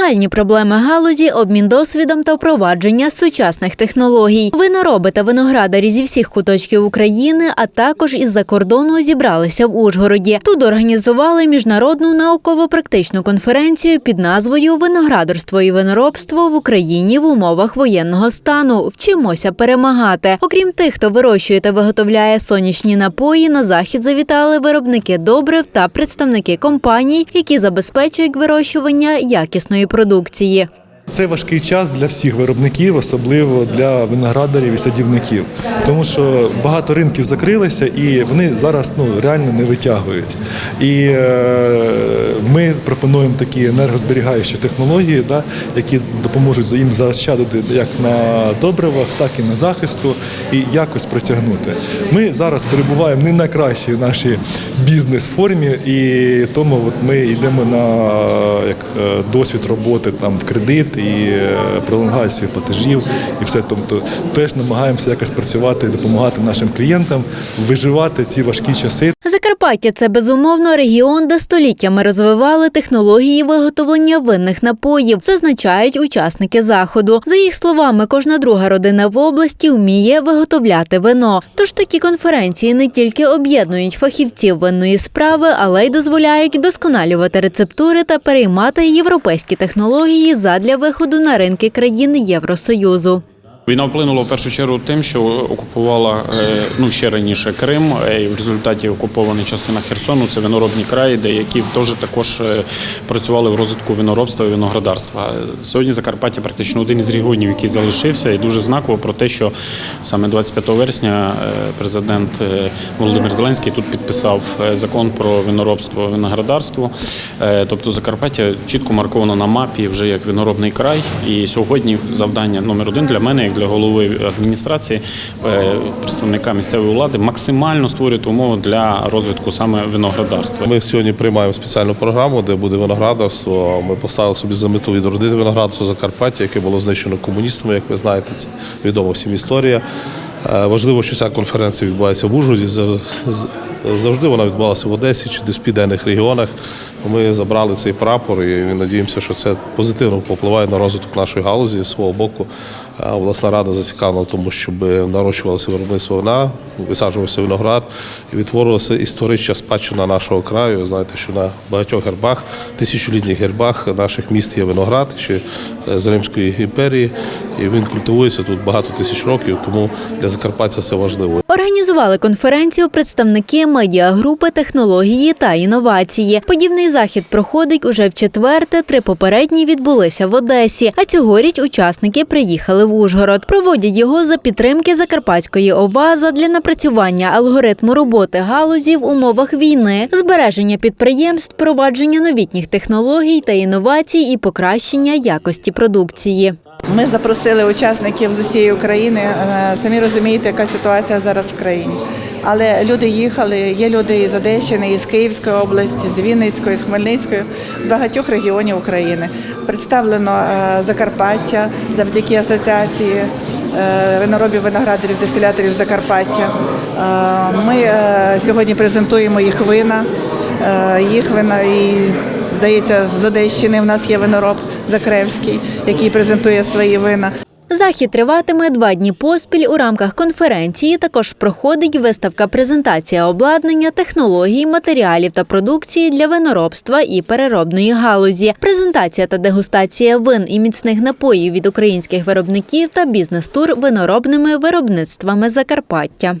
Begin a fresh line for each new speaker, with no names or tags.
Нагальні проблеми галузі, обмін досвідом та впровадження сучасних технологій. Винороби та виноградарі зі всіх куточків України, а також із-за кордону зібралися в Ужгороді. Тут організували міжнародну науково-практичну конференцію під назвою Виноградарство і виноробство в Україні в умовах воєнного стану. Вчимося перемагати. Окрім тих, хто вирощує та виготовляє сонячні напої, на захід завітали виробники добрив та представники компаній, які забезпечують вирощування якісної продукції.
Це важкий час для всіх виробників, особливо для виноградарів і садівників, тому що багато ринків закрилися і вони зараз ну реально не витягують. І е, ми пропонуємо такі енергозберігаючі технології, да, які допоможуть їм заощадити як на добривах, так і на захисту, і якось протягнути. Ми зараз перебуваємо не найкращій нашій бізнес-формі, і тому от ми йдемо на як е, досвід роботи там в кредит і е, пролонгацію платежів, і все. Тобто теж намагаємося якось працювати, допомагати нашим клієнтам виживати ці важкі часи.
Закарпаття це безумовно регіон, де століттями розвивали технології виготовлення винних напоїв, зазначають учасники заходу. За їх словами, кожна друга родина в області вміє виготовляти вино. Тож такі конференції не тільки об'єднують фахівців винної справи, але й дозволяють вдосконалювати рецептури та переймати європейські технології задля виходу на ринки країн Євросоюзу.
Війна вплинула в першу чергу тим, що окупувала е, ну ще раніше Крим, е, і в результаті окупована частина Херсону. Це виноробні краї, де які теж також е, працювали в розвитку виноробства і виноградарства. Сьогодні Закарпаття практично один із регіонів, який залишився, і дуже знаково про те, що саме 25 вересня президент Володимир Зеленський тут підписав закон про виноробство виноградарство. Тобто Закарпаття чітко марковано на мапі вже як виноробний край. І сьогодні завдання номер один для мене, як для голови адміністрації, представника місцевої влади, максимально створювати умови для розвитку саме виноградарства.
Ми сьогодні приймаємо спеціальну програму, де буде виноградарство. Ми поставили собі за мету відродити виноградарство Закарпаття, яке було знищено комуністами, як ви знаєте, це відома всім історія. Е, Важливо, що ця конференція відбувається в Ужгороді. Завжди вона відбувалася в Одесі чи десь в південних регіонах. Ми забрали цей прапор і надіємося, що це позитивно впливає на розвиток нашої галузі з свого боку. Обласна рада зацікавлена тому, щоб нарощувалося виробництво вина, висаджувався виноград і відтворювалася історична спадщина нашого краю. Знаєте, що на багатьох гербах, тисячолітніх гербах наших міст є виноград ще з Римської імперії, і він культивується тут багато тисяч років, тому для Закарпаття це важливо.
Організували конференцію представники медіагрупи технології та інновації. Подібний захід проходить уже в четверте. Три попередні відбулися в Одесі. А цьогоріч учасники приїхали в Ужгород. Проводять його за підтримки Закарпатської ОВА задля напрацювання алгоритму роботи галузі в умовах війни, збереження підприємств, провадження новітніх технологій та інновацій і покращення якості продукції.
Ми запросили учасників з усієї України. Е, Самі розумієте, яка ситуація зараз в країні. Але люди їхали. Є люди із Одещини, із Київської області, з Вінницької, з Хмельницької, з багатьох регіонів України. Представлено е, Закарпаття завдяки асоціації е, виноробів, виноградарів, дистиляторів Закарпаття. Ми сьогодні презентуємо їх вина, їх вина і здається, з Одещини в нас є винороб Закревський, який презентує свої вина.
Захід триватиме два дні поспіль. У рамках конференції також проходить виставка презентація обладнання, технологій, матеріалів та продукції для виноробства і переробної галузі, презентація та дегустація вин і міцних напоїв від українських виробників та бізнес-тур виноробними виробництвами Закарпаття.